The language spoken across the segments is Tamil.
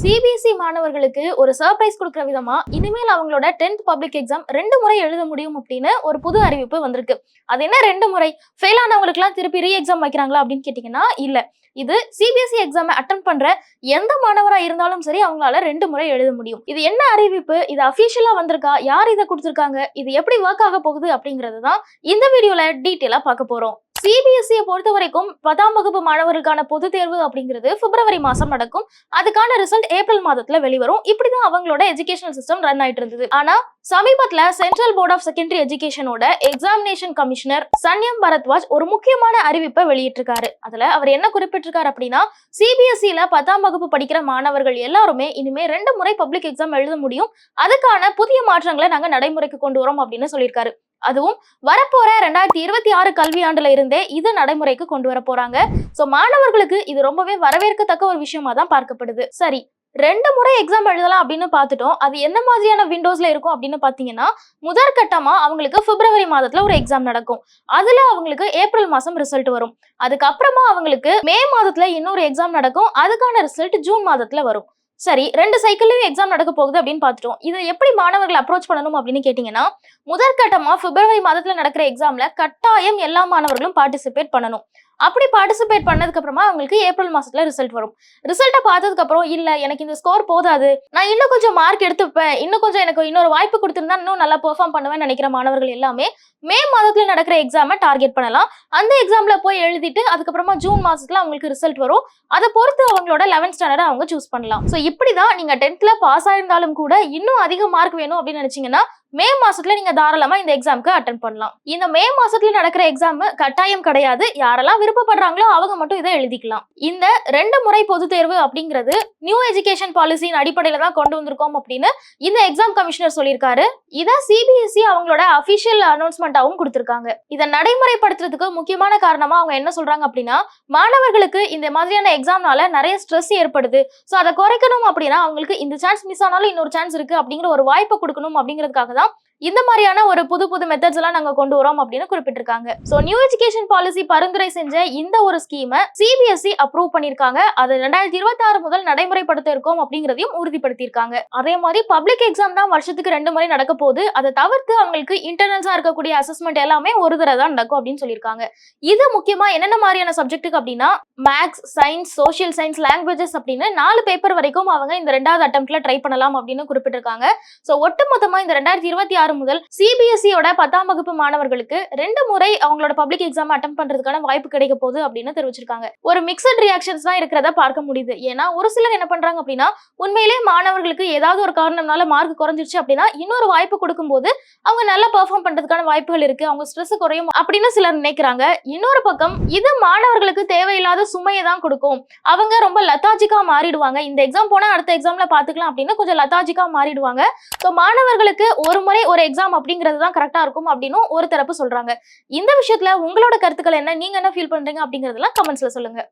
சிபிஎஸ்சி மாணவர்களுக்கு ஒரு சர்ப்ரைஸ் கொடுக்குற விதமா இனிமேல் அவங்களோட டென்த் பப்ளிக் எக்ஸாம் ரெண்டு முறை எழுத முடியும் அப்படின்னு ஒரு புது அறிவிப்பு வந்திருக்கு. அது என்ன ரெண்டு முறை? ஃபெயில் ஆனவங்களுக்குலாம் திருப்பி ரீ எக்ஸாம் வைக்கிறாங்களா அப்படின்னு கேட்டீங்கன்னா இல்ல. இது சிபிஎஸ்சி எக்ஸாம் அட்டன் பண்ற எந்த மாணவரா இருந்தாலும் சரி அவங்களால ரெண்டு முறை எழுத முடியும். இது என்ன அறிவிப்பு? இது அபிஷியலா வந்திருக்கா? யார் இதை கொடுத்துருக்காங்க? இது எப்படி ஒர்க் ஆக போகுது அப்படிங்கிறது தான் இந்த வீடியோல டீட்டெயிலா பார்க்க போறோம். சிபிஎஸ்சியை பொறுத்த வரைக்கும் பத்தாம் வகுப்பு மாணவர்களுக்கான பொது தேர்வு அப்படிங்கிறது பிப்ரவரி மாசம் நடக்கும். அதுக்கான ரிசல்ட் ஏப்ரல் மாதத்துல வெளிவரும். இப்படிதான் அவங்களோட எஜுகேஷனல் சிஸ்டம் ரன் ஆயிட்டு இருந்தது. ஆனா சமீபத்துல சென்ட்ரல் போர்ட் ஆஃப் செகண்டரி எஜுகேஷனோட எக்ஸாமினேஷன் கமிஷனர் சன்யம் பரத்வாஜ் ஒரு முக்கியமான அறிவிப்பை வெளியிட்டிருக்காரு. அதுல அவர் என்ன குறிப்பிட்டிருக்காரு அப்படின்னா சிபிஎஸ்சில பத்தாம் வகுப்பு படிக்கிற மாணவர்கள் எல்லாருமே இனிமே ரெண்டு முறை பப்ளிக் எக்ஸாம் எழுத முடியும். அதுக்கான புதிய மாற்றங்களை நாங்க நடைமுறைக்கு கொண்டு வரோம் அப்படின்னு சொல்லியிருக்காரு. அதுவும் வரப்போற ரெண்டாயிரத்தி இருபத்தி ஆறு கல்வியாண்டுல இருந்தே இது நடைமுறைக்கு கொண்டு வர போறாங்க. சோ மாணவர்களுக்கு இது ரொம்பவே வரவேற்கத்தக்க ஒரு விஷயமா தான் பார்க்கப்படுது. சரி ரெண்டு முறை எக்ஸாம் எழுதலாம் அப்படின்னு பார்த்துட்டோம். அது எந்த மாதிரியான விண்டோஸ்ல இருக்கும் அப்படின்னு பாத்தீங்கன்னா முதற்கட்டமா அவங்களுக்கு பிப்ரவரி மாதத்துல ஒரு எக்ஸாம் நடக்கும். அதுல அவங்களுக்கு ஏப்ரல் மாசம் ரிசல்ட் வரும். அதுக்கப்புறமா அவங்களுக்கு மே மாதத்துல இன்னொரு எக்ஸாம் நடக்கும். அதுக்கான ரிசல்ட் ஜூன் மாதத்துல வரும். சரி ரெண்டு சைக்கிள்லயும் எக்ஸாம் நடக்க போகுது அப்படின்னு பார்த்துட்டோம். இதை எப்படி மாணவர்கள் அப்ரோச் பண்ணணும் அப்படின்னு கேட்டீங்கன்னா முதற்கட்டமா பிப்ரவரி மாதத்துல நடக்கிற எக்ஸாம்ல கட்டாயம் எல்லா மாணவர்களும் பார்ட்டிசிபேட் பண்ணணும். அப்படி பார்ட்டிசிபேட் பண்ணதுக்கு அப்புறமா அவங்களுக்கு ஏப்ரல் மாசத்துல ரிசல்ட் வரும். ரிசல்ட்டை பார்த்ததுக்கு அப்புறம் இல்ல எனக்கு இந்த ஸ்கோர் போதாது. நான் இன்னும் கொஞ்சம் மார்க் எடுத்துப்பேன். இன்னும் கொஞ்சம் எனக்கு இன்னொரு வாய்ப்பு கொடுத்திருந்தா இன்னும் நல்லா பெர்ஃபார்ம் பண்ணுவேன்னு நினைக்கிற மாணவர்கள் எல்லாமே மே மாதத்துல நடக்கிற எக்ஸாமை டார்கெட் பண்ணலாம். அந்த எக்ஸாம்ல போய் எழுதிட்டு அதுக்கப்புறமா ஜூன் மாசத்துல அவங்களுக்கு ரிசல்ட் வரும். அதை பொறுத்து அவங்களோட லெவன்த் ஸ்டாண்டர்ட் அவங்க சூஸ் பண்ணலாம். ஸோ இப்படிதான் நீங்க டென்த்ல பாஸ் ஆயிருந்தாலும் கூட இன்னும் அதிக மார்க் வேணும் அப்படின்னு நினைச்சீங்கன்னா மே மாசத்துல நீங்க தாராளமா இந்த எக்ஸாம்க்கு அட்டன் பண்ணலாம். இந்த மே மாசத்துல நடக்கிற எக்ஸாம் கட்டாயம் கிடையாது. யாரெல்லாம் விருப்பப்படுறாங்களோ அவங்க மட்டும் இதை எழுதிக்கலாம். இந்த ரெண்டு முறை பொது தேர்வு அப்படிங்கிறது நியூ எஜுகேஷன் பாலிசியின் அடிப்படையில தான் கொண்டு வந்திருக்கோம் அப்படின்னு இந்த எக்ஸாம் கமிஷனர் சொல்லியிருக்காரு. இதை சிபிஎஸ்இ அவங்களோட அபிஷியல் அனௌன்ஸ்மெண்டாவும் கொடுத்திருக்காங்க. இதை நடைமுறைப்படுத்துறதுக்கு முக்கியமான காரணமா அவங்க என்ன சொல்றாங்க அப்படின்னா மாணவர்களுக்கு இந்த மாதிரியான எக்ஸாம்னால நிறைய ஸ்ட்ரெஸ் ஏற்படுது. ஸோ அதை குறைக்கணும் அப்படின்னா அவங்களுக்கு இந்த சான்ஸ் மிஸ் ஆனாலும் இன்னொரு சான்ஸ் இருக்கு அப்படிங்கிற ஒரு வாய்ப்பை கொடுக்கணும் அப்படிங்கிறதுக்காக தான் இந்த மாதிரியான ஒரு புது புது மெத்தட்ஸ் எல்லாம் நாங்க கொண்டு வரோம் அப்படின்னு குறிப்பிட்டிருக்காங்க. சோ நியூ எஜுகேஷன் பாலிசி பரிந்துரை செஞ்ச இந்த ஒரு ஸ்கீமை சிபிஎஸ்இ அப்ரூவ் பண்ணிருக்காங்க அது ரெண்டாயிரத்தி இருபத்தி ஆறு முதல் நடைமுறைப்படுத்த இருக்கோம் அப்படிங்கிறதையும் உறுதிப்படுத்தியிருக்காங்க. அதே மாதிரி பப்ளிக் எக்ஸாம் தான் வருஷத்துக்கு ரெண்டு முறை நடக்க போகுது. அதை தவிர்த்து அவங்களுக்கு இன்டர்னல்ஸா இருக்கக்கூடிய அசஸ்மெண்ட் எல்லாமே ஒரு தடவை தான் நடக்கும் அப்படின்னு சொல்லியிருக்காங்க. இது முக்கியமா என்னென்ன மாதிரியான சப்ஜெக்ட்டுக்கு அப்படின்னா maths science social science languages அப்படின்னு நாலு பேப்பர் வரைக்கும் அவங்க இந்த ரெண்டாவது அட்டம்ப்ட்ல ட்ரை பண்ணலாம் அப்படின்னு குறிப்பிட்டிருக்காங்க. ஸோ ஒட்டுமொத்தமா இந்த ரெண்டாயிரத்தி இருபத்தி ஆறு முதல் சிபிஎஸ்இயோட பத்தாம் வகுப்பு மாணவர்களுக்கு ரெண்டு முறை அவங்களோட பப்ளிக் எக்ஸாம் அட்டம் பண்றதுக்கான வாய்ப்பு கிடைக்க போகுது அப்படின்னு தெரிவிச்சிருக்காங்க. ஒரு மிக்சட் ரியாக்ஷன்ஸ் தான் இருக்கிறத பார்க்க முடியுது. ஏன்னா ஒரு சிலர் என்ன பண்றாங்க அப்படின்னா உண்மையிலே மாணவர்களுக்கு ஏதாவது ஒரு காரணம்னால மார்க் குறைஞ்சிருச்சு அப்படின்னா இன்னொரு வாய்ப்பு கொடுக்கும்போது அவங்க நல்லா பெர்ஃபார்ம் பண்றதுக்கான வாய்ப்புகள் இருக்கு அவங்க ஸ்ட்ரெஸ் குறையும் அப்படின்னு சிலர் நினைக்கிறாங்க. இன்னொரு பக்கம் இது மாணவர்களுக்கு தேவையில்லாத சுமையை தான் கொடுக்கும். அவங்க ரொம்ப லத்தாஜிக்கா மாறிடுவாங்க. இந்த எக்ஸாம் போனா அடுத்த எக்ஸாம்ல பாத்துக்கலாம் அப்படின்னு கொஞ்சம் லத்தாஜிக்கா மாறிடுவாங்க. ஸோ மாணவர்களுக்கு ஒரு முறை ஒரு எக்ஸாம் அப்படிங்கிறது தான் கரெக்டா இருக்கும் அப்படின்னு ஒரு தரப்பு சொல்றாங்க. இந்த விஷயத்துல உங்களோட கருத்துக்கள் என்ன? நீங்க என்ன ஃபீல் பண்றீங்க அப்படிங்கறதெல்லாம் கமெண்ட்ஸ்ல சொல்லுங்க.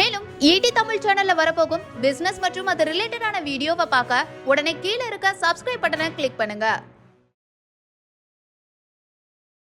மேலும் ஈடி தமிழ் சேனல்ல வரப்போகும் பிசினஸ் மற்றும் அது ரிலேட்டடான வீடியோவை பார்க்க உடனே கீழே இருக்க சப்ஸ்கிரைப் பட்டனை கிளிக் பண்ணுங்க.